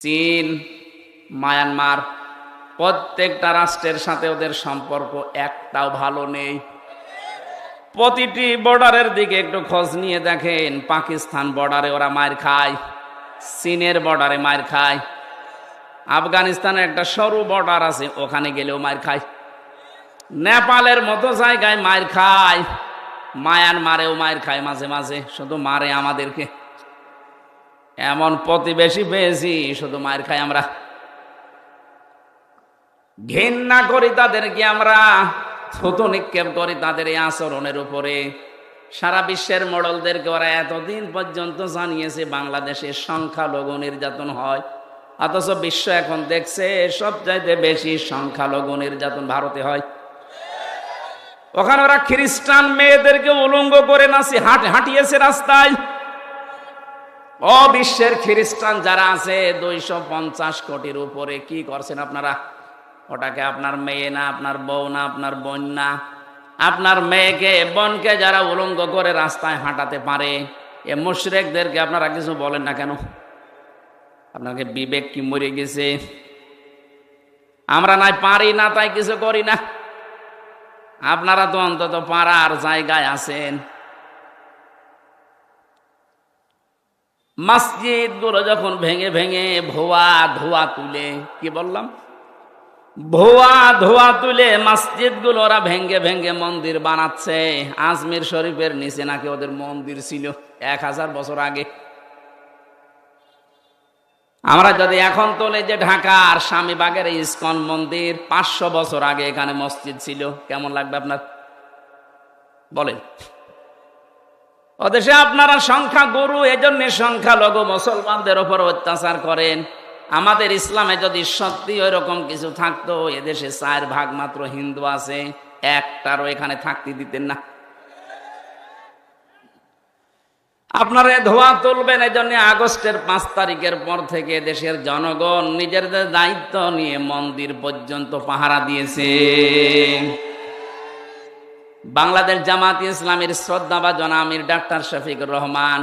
চীন, মায়ানমার, প্রত্যেকটা রাষ্ট্রের সাথে ওদের সম্পর্ক একটাও ভালো নেই। প্রতিটি বর্ডারের দিকে একটু খোঁজ নিয়ে দেখেন, পাকিস্তান বর্ডারে ওরা মার খায়, চীনের বর্ডারে মার খায়, আফগানিস্তানের একটা সরু বর্ডার আছে, ওখানে গেলেও মার খায়, নেপালের মতো জায়গায় মার খায়, মায়ানমারেও মার খায় মাঝে মাঝে, শুধু মারে আমাদেরকে। এমন প্রতিবেশী পেয়েছি, শুধু মায়ের খাই আমরা। ঘেন্না করি তাদেরকে আমরা, থুতু নিক্ষেপ করি তাদের এই আচরণের উপরে। সারা বিশ্বের মডলদেরকে ওরা এতদিন পর্যন্ত জানিয়েছে, বাংলাদেশে সংখ্যালঘু নির্যাতন হয়। অথচ বিশ্ব এখন দেখছে, সবচাইতে বেশি সংখ্যালঘু নির্যাতন ভারতে হয়। ওখানে ওরা খ্রিস্টান মেয়েদেরকে উলঙ্গ করে নাচি হাট হাঁটিয়েছে রাস্তায়। ও বিশ্বের খ্রিস্টান যারা আছে, দুইশো পঞ্চাশ কোটির উপরে কি করছেন আপনারা? ওটাকে আপনার মেয়ে না, আপনার বউ না, আপনার বোন না। আপনার মেয়েকে, বোনকে যারা উলঙ্গ করে রাস্তায় হাঁটাতে পারে, এ মুশরেকদেরকে আপনারা কিছু বলেন না কেন? আপনাকে বিবেক কি মরে গেছে? আমরা নাই পারি না, তাই কিছু করি না। আপনারা তো অন্তত পাড়ার জায়গায় আছেন। মসজিদগুলো যখন ভেঙে ভেঙে ভোয়া ধোয়া তুলে, কি বললাম? ভোয়া ধোয়া তুলে মসজিদগুলো ওরা ভেঙ্গে ভেঙ্গে মন্দির বানাচ্ছে। আজমির শরীফের নিচে নাকি ওদের মন্দির ছিল এক হাজার বছর আগে। আমরা যদি এখন তোলে যে ঢাকার স্বামীবাগের ইস্কন মন্দির পাঁচশো বছর আগে এখানে মসজিদ ছিল, কেমন লাগবে আপনার? বলেন। ওদেশে আপনারা সংখ্যা গুরু, এজন্য সংখ্যালঘু মুসলমানদের ওপর অত্যাচার করেন। আমাদের ইসলামে যদি সত্যি ওই রকম কিছু থাকতো, এদেশে চার ভাগ মাত্র হিন্দু আছে, একটারও এখানে থাকতে দিতেন না। আপনারা ধোয়া তুলবেন এই জন্য আগস্টের পাঁচ তারিখের পর থেকে দেশের জনগণ নিজেদের দায়িত্ব নিয়ে মন্দির পর্যন্ত পাহারা দিয়েছে। বাংলাদেশ জামাত ইসলামের শ্রদ্ধা বা জনামির ডাক্তার শফিকুর রহমান,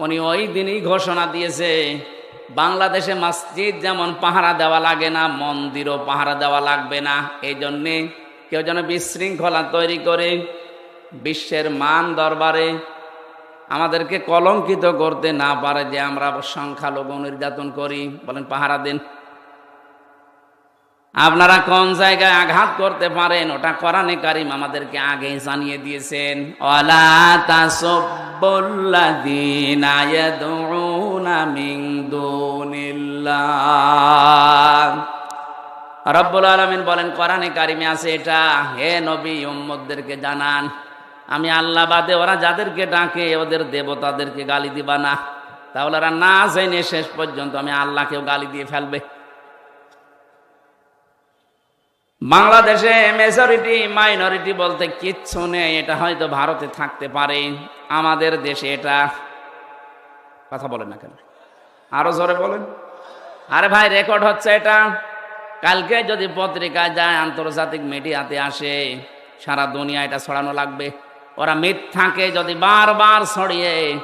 উনি ওই দিনই ঘোষণা দিয়েছে, বাংলাদেশে মসজিদ যেমন পাহারা দেওয়া লাগে না, মন্দিরও পাহারা দেওয়া লাগবে না। এই জন্যে কেউ যেন বিশৃঙ্খলা তৈরি করে বিশ্বের মান দরবারে আমাদেরকে কলঙ্কিত করতে না পারে যে আমরা সংখ্যালঘু নির্যাতন করি। বলেন পাহারা দিন। আপনারা কোন জায়গায় আঘাত করতে পারেন, ওটা কোরআনে কারিম আমাদেরকে আগেই জানিয়ে দিয়েছেন। ওয়ালা তাসাব্বুল্লাযীনা ইয়াদউনা মিন দুনিল্লাহ। রব্বুল আলামিন বলেন, কোরআনে কারিমে আছে এটা। হে নবী, উম্মতদেরকে জানান, আমি আল্লাহ বাদে, ওরা যাদেরকে ডাকে, ওদের দেবতাদেরকে গালি দিবা না। তাহলে ওরা না জেনে শেষ পর্যন্ত আমি আল্লাহকেও গালি দিয়ে ফেলবে। বাংলাদেশে মেজরিটি মাইনরিটি বলতে কিচ্ছু নেই, এটা হয়তো ভারতে থাকতে পারে, আমাদের দেশে এটা, কথা বলেন না কেন? আরও জোরে বলেন। আরে ভাই রেকর্ড হচ্ছে এটা। কালকে যদি পত্রিকায় যায়, আন্তর্জাতিক মিডিয়াতে আসে, সারা দুনিয়া এটা ছড়ানো লাগবে। ওরা মিথ্যাকে যদি বারবার ছড়িয়ে,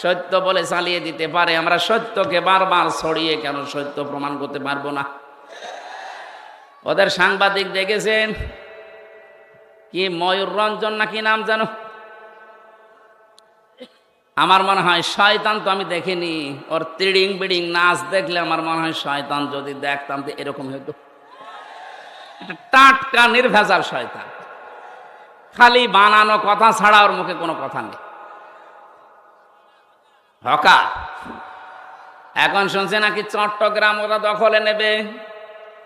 সত্য বলে চালিয়ে দিতে পারে, আমরা সত্যকে বারবার ছড়িয়ে কেন সত্য প্রমাণ করতে পারব না? ওদের সাংবাদিক দেখেছেন? কি ময়ূর রঞ্জন না কি নাম জানো? আমার মনে হয় শয়তান তো আমি দেখিনি। ওর তিড়িং বিড়িং নাচ দেখলে আমার মনে হয় শয়তান যদি দেখতাম তো এরকম এটা টাটকা, নির্ভেজাল শয়তান। খালি বানানো কথা ছাড়া ওর মুখে কোনো কথা নেই। হকা, এখন শুনছে নাকি চট্টগ্রাম ওরা দখলে নেবে?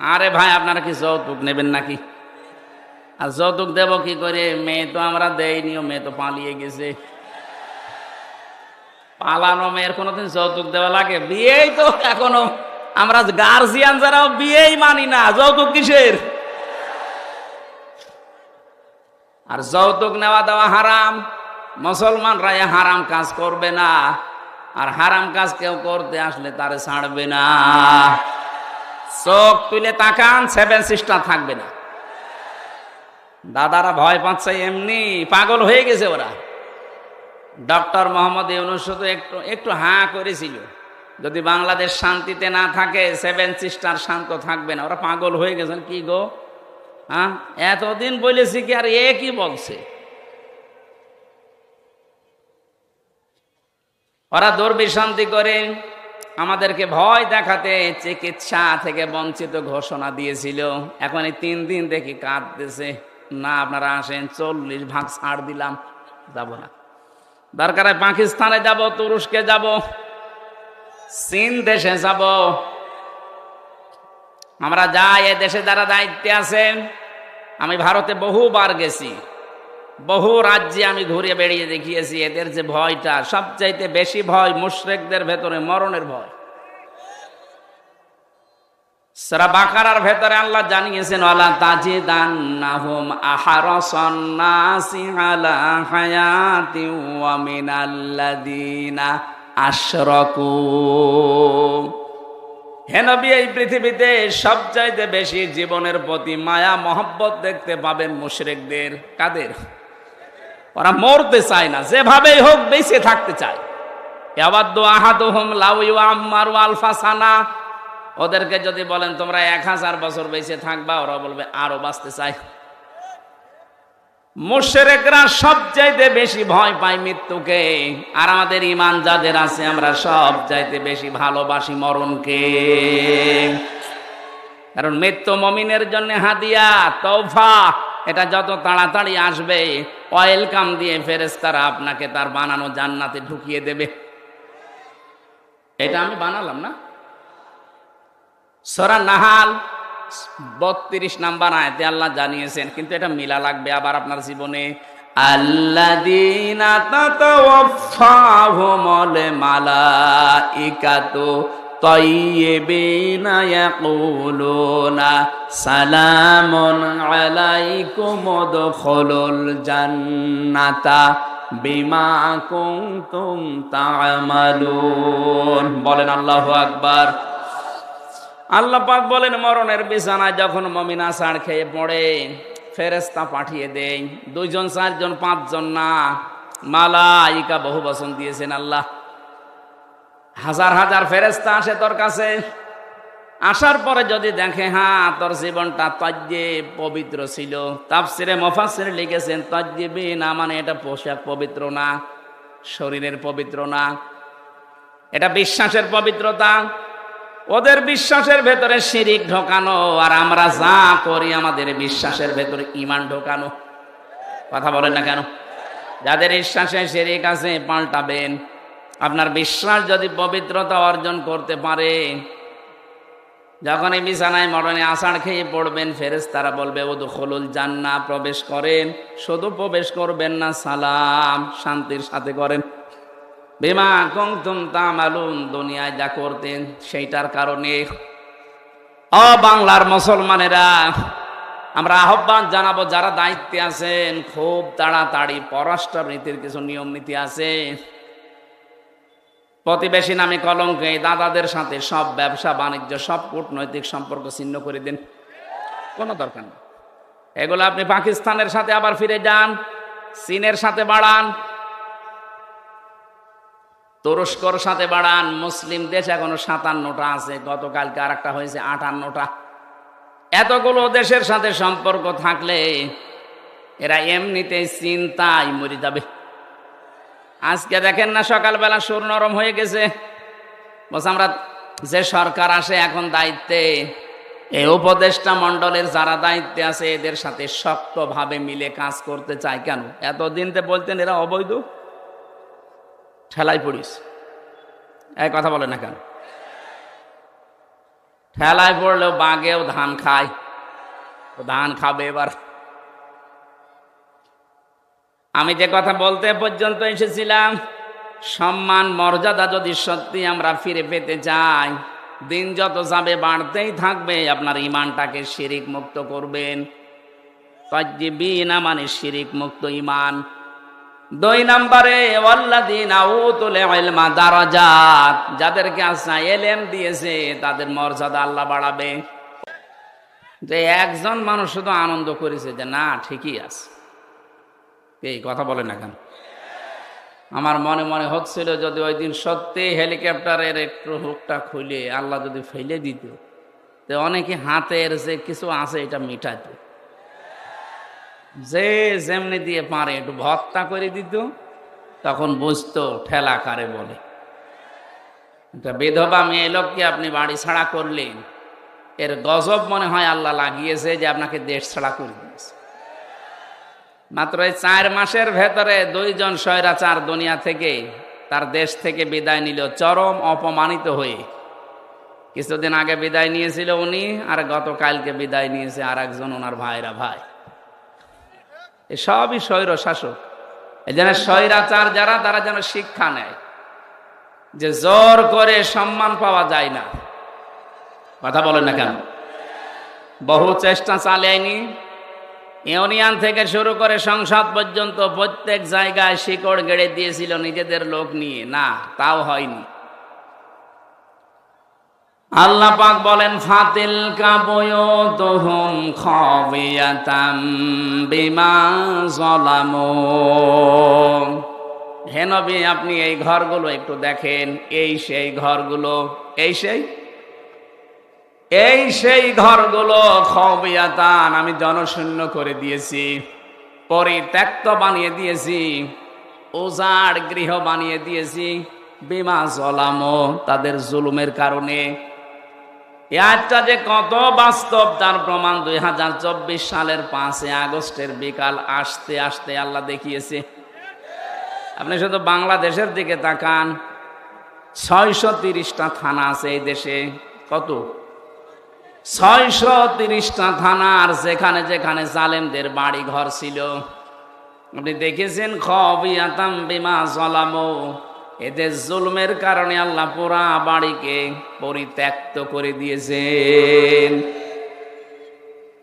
আরে ভাই, আপনারা কি যৌতুক নেবেন নাকি? আর যৌতুক দেব কি করে? মেয়ে তো আমরা দেয়নি ও মেয়ে তো পালিয়ে গেছে। পালানো মেয়ের কোনোদিন যৌতুক দেওয়া লাগে? বিয়েই তো এখনও। আমরা গার্জিয়ান যারাও বিয়েই মানি না। যৌতুক কিসের? আর যৌতুক নেওয়া দেওয়া হারাম। মুসলমানরা এ হারাম কাজ করবে না। আর হারাম কাজ কেউ করতে আসলে তারে ছাড়বে না। চোখ তুলে তাকান সেভেন সিস্টার থাকবে না। দাদারা ভয় পাচ্ছে, এমনি পাগল হয়ে গেছে ওরা। ডক্টর মোহাম্মদ ইউনুস একটু একটু হাঁ করেছিল। যদি বাংলাদেশ শান্তিতে না থাকে সেভেন সিস্টার শান্ত থাকবে না। ওরা পাগল হয়ে গেছেন, কি গো? হ্যাঁ? এতদিন বলেছি কি আর এ কি বলছে? ওরা দুর্বিশান্তি করে আমাদেরকে ভয় দেখাতে চিকিৎসা থেকে বঞ্চিত ঘোষণা দিয়েছিল। এখন এই তিন দিন দেখি কাঁদতেছে। না, আপনারা আসেন, চল্লিশ ভাগ ছাড় দিলাম। যাব না। দরকার পাকিস্তানে যাব, তুরস্কে যাব, চীন দেশে যাব। আমরা যাই, এ দেশে যারা দায়িত্বে আছেন, আমি ভারতে বহুবার গেছি। বহু রাজ্যে আমি ঘুরে বেড়িয়ে দেখিয়েছি, এদের যে ভয়টা, সবচাইতে বেশি ভয় মুশরেকদের ভেতরে মরণের ভয়। সারা বাকারার ভেতরে আল্লাহ জানিয়েছেন আল্লাহ তাজিদান্নাহুম আহারাসান্নাসি আলা হায়াতি ওয়া মিনাল্লাযিনা আশরাকু। হে নবী, এই পৃথিবীতে সবচাইতে বেশি জীবনের প্রতি মায়া, মহব্বত দেখতে পাবেন মুশরিকদের। কাদের? ওরা মরতে চায় না, যেভাবেই হোক বেঁচে থাকতে চায়। ইয়াবাদ্দু আহাদুহুম লাউ ইউআম্মারু ওদেরকে যদি বলেন, তোমরা এক হাজার বছর বেঁচে থাকবা ওরা বলবে, আরও বাঁচতে চাই। মুশেরেকরা সবচাইতে বেশি ভয় পায় মৃত্যুকে। আর আমাদের ইমান যাদের আছে, আমরা সব চাইতে বেশি ভালোবাসি মরণকে। কারণ মৃত্যু মমিনের জন্য হাদিয়া তৌফা এটা যত তাড়াতাড়ি আসবে ওয়েলকাম দিয়ে ফেরেস্তারা আপনাকে তার বানানো জান্নাতে ঢুকিয়ে দেবে। এটা আমি বানালাম না। সরা নাহাল, বত্রিশ নাম্বার আয়তে আল্লাহ জানিয়েছেন, কিন্তু এটা মিলা লাগবে আবার আপনার জীবনে। মালাইকাতু طيبين يقولون سلام عليكم ادخلوا الجنة বিমা কুনতুম তা'মালুন বলেন আল্লাহু আকবার আল্লাহ পাক বলেন মরণের বিছানায় যখন মমিনা সাড় খেয়ে পড়ে ফেরেস্তা পাঠিয়ে দেই দুইজন চারজন পাঁচজন না মালাইকা বহু বচন দিয়েছেন আল্লাহ হাজার হাজার ফেরেস্তা আসে তোর কাছে। আসার পরে যদি দেখে হ্যাঁ তোর জীবনটা তজ্জে পবিত্র ছিল। তাফসিরে মফাসিরে লিখেছেন তজ্জেবি না মানে এটা পোশাক পবিত্র না, শরীরের পবিত্র না। এটা বিশ্বাসের পবিত্রতা। ওদের বিশ্বাসের ভেতরে শিরিক ঢোকানো আর আমরা যা করি আমাদের বিশ্বাসের ভেতরে ইমান ঢোকানো। কথা বলেন না কেন? যাদের বিশ্বাসে শিরিক আছে, পাল্টাবেন। আপনার বিশ্বাস যদি পবিত্রতা অর্জন করতে পারে যখন এই বিছানায় মরণে আষাঢ় খেয়ে পড়বেন ফেরেস তারা বলবে ও খোলুল জান্না প্রবেশ করেন। শুধু প্রবেশ করবেন না, সালাম, শান্তির সাথে করেন। বিমা কংতুম তামালুন, দুনিয়ায় যা করতেন সেইটার কারণে। অ বাংলার মুসলমানেরা, আমরা আহ্বান জানাব, যারা দায়িত্বে আছেন, খুব তাড়াতাড়ি পররাষ্ট্র নীতির কিছু নিয়ম নীতি আছে। প্রতিবেশী নামে কলঙ্কে দাদাদের সাথে সব ব্যবসা, বাণিজ্য, সব কূটনৈতিক সম্পর্ক ছিন্ন করে দিন। কোনো দরকার নেই। এগুলো আপনি পাকিস্তানের সাথে আবার ফিরে যান, চীনের সাথে বাড়ান, তুরস্কর সাথে বাড়ান, মুসলিম দেশ এখনও সাতান্নটা আছে, গতকালকে আর একটা হয়েছে আটান্নটা। এতগুলো দেশের সাথে সম্পর্ক থাকলে এরা এমনিতেই চিন্তায় মরে যাবে। আজকে দেখেন না সকালবেলা সুর নরম হয়ে গেছে। আমরা যে সরকার আসে এখন দায়িত্বে এই উপদেষ্টা মন্ডলের যারা দায়িত্বে আছে, এদের সাথে শক্তভাবে মিলে কাজ করতে চায় কেন? এতদিন তো বলতেন এরা অবৈধ। ঠেলায় পড়িস। এই কথা বলে না কেন? ঠেলায় পড়লেও বাঘেও ধান খায়। ধান খাবে এবার। আমি যে কথা বলতে পর্যন্ত এসেছিলাম, সম্মান, মর্যাদা যদি সত্যি আমরা ফিরে পেতে চাই, দিন যত যাবে বাড়তেই থাকবে, আপনার ইমানটাকে শিরিক মুক্ত করবেন। মানে শিরিক মুক্ত ইমান দুই নম্বরে দারাজাত, যাদেরকে আল্লাহ এলেম দিয়েছে, তাদের মর্যাদা আল্লাহ বাড়াবে। যে একজন মানুষ শুধু আনন্দ করেছে যে না, ঠিকই আছে। এই কথা বলে না কেন? আমার মনে মনে হচ্ছিল যদি ওই দিন সত্যি হেলিকপ্টারের একটু হুকটা খুলে আল্লাহ যদি ফেলে দিত, তো অনেকে হাতের যে কিছু আছে এটা মিটাইত। যে যেমনি দিয়ে পারে একটু ভত্তা করে দিত, তখন বুঝতো ঠেলা কারে বলে। একটা বিধবা মেয়ে লোককে আপনি বাড়ি ছাড়া করলেন, এর গজব মনে হয় আল্লাহ লাগিয়েছে যে আপনাকে দেশ ছাড়া করে দিয়েছে। মাত্র এই চার মাসের ভেতরে দুইজন স্বৈরাচার দুনিয়া থেকে, তার দেশ থেকে বিদায় নিল চরম অপমানিত হয়ে। কিছুদিন আগে বিদায় নিয়েছিল উনি, আর গতকালকে বিদায় নিয়েছে আর একজন ওনার ভাইরা ভাই। এ সবই স্বৈর শাসক। এই যেন স্বৈরাচার যারা, তারা যেন শিক্ষা নেয় যে জোর করে সম্মান পাওয়া যায় না। কথা বলেন না কেন? বহু চেষ্টা চালায়নি ইউনিয়ন থেকে শুরু করে সংসদ পর্যন্ত প্রত্যেক জায়গায় শিকড় গেড়ে দিয়েছিল নিজেদের লোক নিয়ে। না, তাও হয়নি। আল্লাহ পাক বলেন ফাতিল কাবয়তুহুম খাবিয়াতাম বিমা যালামু। হে নবী, আপনি এই ঘরগুলো একটু দেখেন। এই সেই ঘরগুলো, এই সেই এই সেই ঘরগুলো খবিয়াতান আমি জনশূন্য করে দিয়েছি, পরিত্যক্ত বানিয়ে দিয়েছি ওজাড় গৃহ বানিয়ে দিয়েছি, বিমা জলামো তাদের জুলুমের কারণে। একটা যে কত বাস্তব তার প্রমাণ দুই হাজার চব্বিশ সালের পাঁচই আগস্টের বিকাল আসতে আসতে আল্লাহ দেখিয়েছে। আপনি শুধু বাংলাদেশের দিকে তাকান, ছয়শো তিরিশটা থানা আছে এই দেশে, কত? ছয়শো তিরিশটা থানার যেখানে যেখানে জালেমদের বাড়ি ঘর ছিল। আপনি দেখেছেন? খবিয়াতাম বিমা জলামো। এদের জুলমের কারণে আল্লাহ পুরা বাড়িকে পরিত্যক্ত করে দিয়েছেন।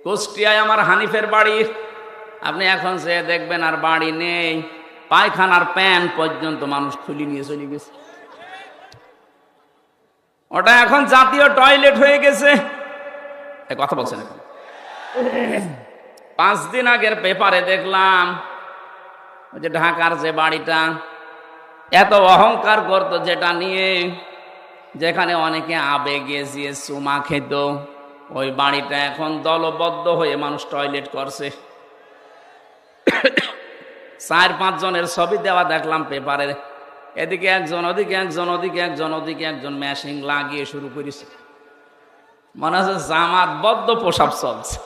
কুষ্টিয়ায় আমার হানিফের বাড়ি। আপনি এখন সে দেখবেন আর বাড়ি নেই। পায়খানার প্যান পর্যন্ত মানুষ খুলি নিয়ে চলে গেছে। ওটা এখন জাতীয় টয়লেট হয়ে গেছে। কথা বলছেন। এখন পাঁচ দিন আগের পেপারে দেখলাম, ওই যে ঢাকার যে বাড়িটা, এত অহংকার করতো যেটা নিয়ে, যেখানে অনেকে আবেগে গিয়ে চুমা খেত, ওই বাড়িটা এখন দলবদ্ধ হয়ে মানুষ টয়লেট করছে। চার পাঁচ জনের ছবি দেওয়া দেখলাম পেপারে। এদিকে একজন, ওদিকে একজন ওদিকে একজন ওদিকে একজন মেশিন লাগিয়ে শুরু করেছে। মনে হচ্ছে জামাত বদ্ধ পোশাক চলছে।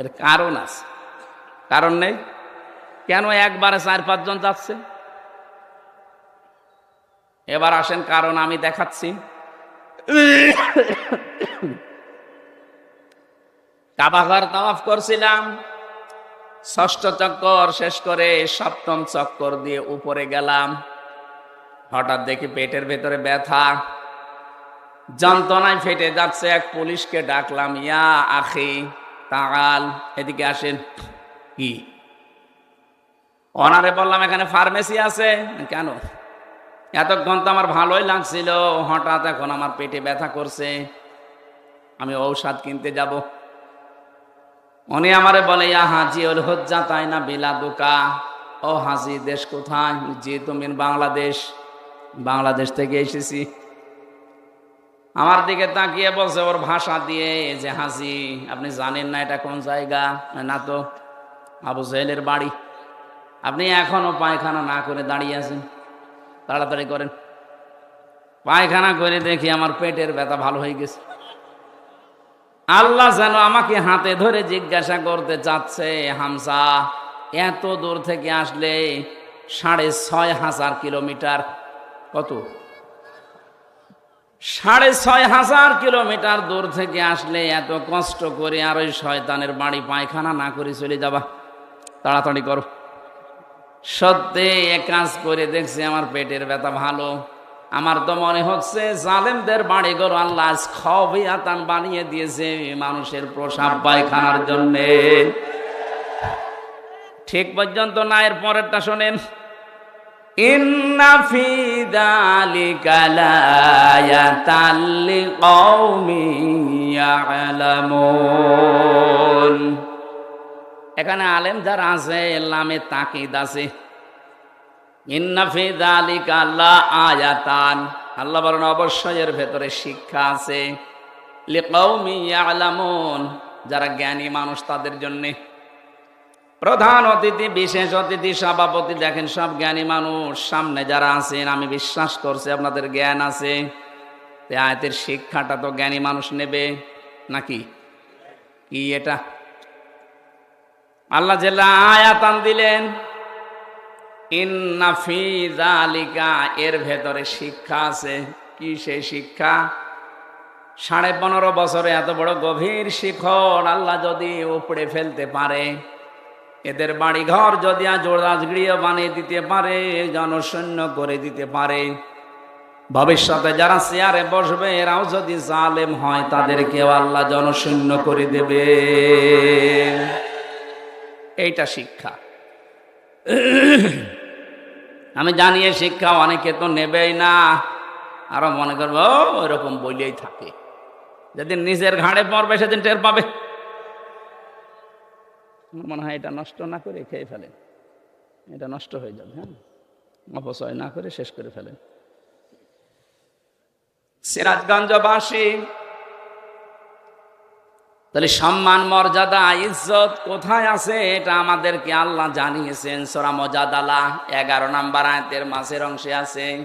এর কারণ আছে। কারণ নেই? কেন একবারে চার পাঁচজন যাচ্ছে? এবার আসেন কারণ আমি দেখাচ্ছি। কাবাঘর তাওয়াফ করছিলাম। ষষ্ঠ চক্কর শেষ করে সপ্তম চক্কর দিয়ে উপরে গেলাম। হঠাৎ দেখি পেটের ভেতরে ব্যথা। যন্ত্রণায় ফেটে যাচ্ছে, এক পুলিশকে ডাকলাম, ইয়া আখি, তাগাল, এদিকে আসেন। কি? অনারে বললাম, এখানে ফার্মেসি আছে। কেন? এতক্ষণ তো আমার ভালোই লাগছিল, হঠাৎ এখন আমার পেটে ব্যথা করছে। আমি ঔষধ কিনতে যাব। উনি আমারে বলে, ইয়া হাজি ওল হজ্জা, তাই না বিলা দোকা ও হাজি, দেশ কোথায়? যে তুমি বাংলাদেশ বাংলাদেশ থেকে এসেছি। আমার দিকে তাকিয়ে বলছে, ওর ভাষা দিয়ে যে হাসি, আপনি জানেন না এটা কোন জায়গা? না তো, আবু জহেলের বাড়ি। আপনি এখনও পায়খানা না করে দাঁড়িয়ে আছেন। তাড়াতাড়ি করেন। পায়খানা করে দেখি আমার পেটের ব্যথা ভালো হয়ে গেছে। আল্লাহ যেন আমাকে হাতে ধরে জিজ্ঞাসা করতে চাচ্ছে, হামসা, এত দূর থেকে আসলে সাড়ে ছয় হাজার কিলোমিটার কত? সাড়ে ছয় হাজার কিলোমিটার দূর থেকে আসলে এত কষ্ট করে আর ওই শয়তানের বাড়ি পায়খানা না করে চলে যাবা। তাড়াতাড়ি করো। সত্যি এ কাজ করে দেখছি আমার পেটের ব্যথা ভালো। আমার তো মনে হচ্ছে জালেমদের বাড়ি ঘর আল্লাহ খবি আতান বানিয়ে দিয়েছে মানুষের প্রসাব পায়খানার জন্যে। ঠিক পর্যন্ত না এর পরেরটা শোনেন। ইন্না ফি যালিকা লায়াতাল ইয়ালামুন। এখানে আলেম যারা আছে লামে তাকিদ আছে। ইন্নাফি দালিকা আল্লাহ আয়াতান। আল্লাহ বলেন, অবশ্যই এর ভেতরে শিক্ষা আছে। লিকাউমি ইয়ালামুন। যারা জ্ঞানী মানুষ, তাদের জন্যে প্রধান অতিথি, বিশেষ অতিথি, সভাপতি, দেখেন সব জ্ঞানী মানুষ সামনে যারা আছেন, আমি বিশ্বাস করছি আপনাদের জ্ঞান আছে। আয়তের শিক্ষাটা তো জ্ঞানী মানুষ নেবে নাকি? কি এটা? আল্লাহ জেলা আয়াতান দিলেন ইন্নাফিজালিকা এর ভেতরে শিক্ষা আছে। কি সেই শিক্ষা? সাড়ে পনেরো বছরে এত বড় গভীর শিখর আল্লাহ যদি উপড়ে ফেলতে পারে এদের বাড়ি ঘর যদি আজ রাজগৃহ বানিয়ে দিতে পারে জনশূন্য করে দিতে পারে। ভবিষ্যতে যারা চেয়ারে বসবে এরাও যদি জালেম হয় তাদেরকেও আল্লাহ জনশূন্য করে দেবে। এইটা শিক্ষা। আমি জানি শিক্ষা অনেকে তো নেবেই না। আরও মনে করব "ও, ওইরকম বইলেই থাকে। যেদিন নিজের ঘাড়ে পড়বে সেদিন টের পাবে। আমার মনে হয় এটা নষ্ট না করে খেয়ে ফেলেন। এটা নষ্ট হয়ে যাবে হ্যাঁ? অপচয় না করে শেষ করে ফেলেন। সিরাজগঞ্জবাসী, তাহলে সম্মান, মর্যাদা, ইজ্জত কোথায় আছে? এটা আমাদেরকে আল্লাহ জানিয়েছেন। সোরা মজাদালা এগারো নাম্বার আয়তের মাসের অংশে আছে।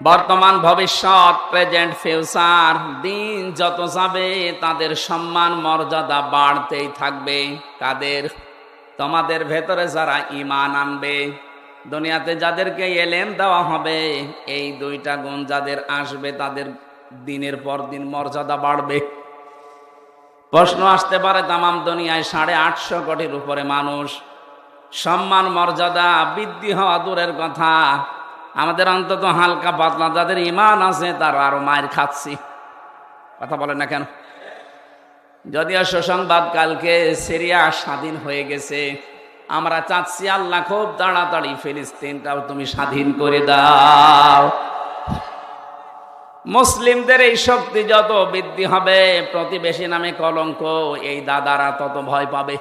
বর্তমান ভবিষ্যৎ প্রেজেন্ট ফিউচার দিন যত যাবে, তাদের সম্মান, মর্যাদা বাড়তেই থাকবে। কাদের তোমাদের ভেতরে যারা ইমান আনবে, দুনিয়াতে যাদেরকে এলেম দেওয়া হবে, এই দুইটা গুণ যাদের আসবে, তাদের দিনের পর দিন মর্যাদা বাড়বে। প্রশ্ন আসতে পারে, তামাম দুনিয়ায় সাড়ে আটশো কোটির উপরে মানুষ। সম্মান, মর্যাদা, বৃদ্ধি হওয়া দূরের কথা। আমাদের অন্তত হালকা পাতলা যাদের ইমান আছে তারা আরও মায়ের খাচ্ছি। কথা বলেন না কেন? যদিও সুসংবাদ কালকে সিরিয়া স্বাধীন হয়ে গেছে, আমরা চাচ্ছি আল্লাহ খুব তাড়াতাড়ি ফিলিস্তিনটাও তুমি স্বাধীন করে দাও। মুসলিমদের এই শক্তি যত বৃদ্ধি হবে, প্রতিবেশী নামে কলঙ্ক, এই দাদারা তত ভয় পাবে।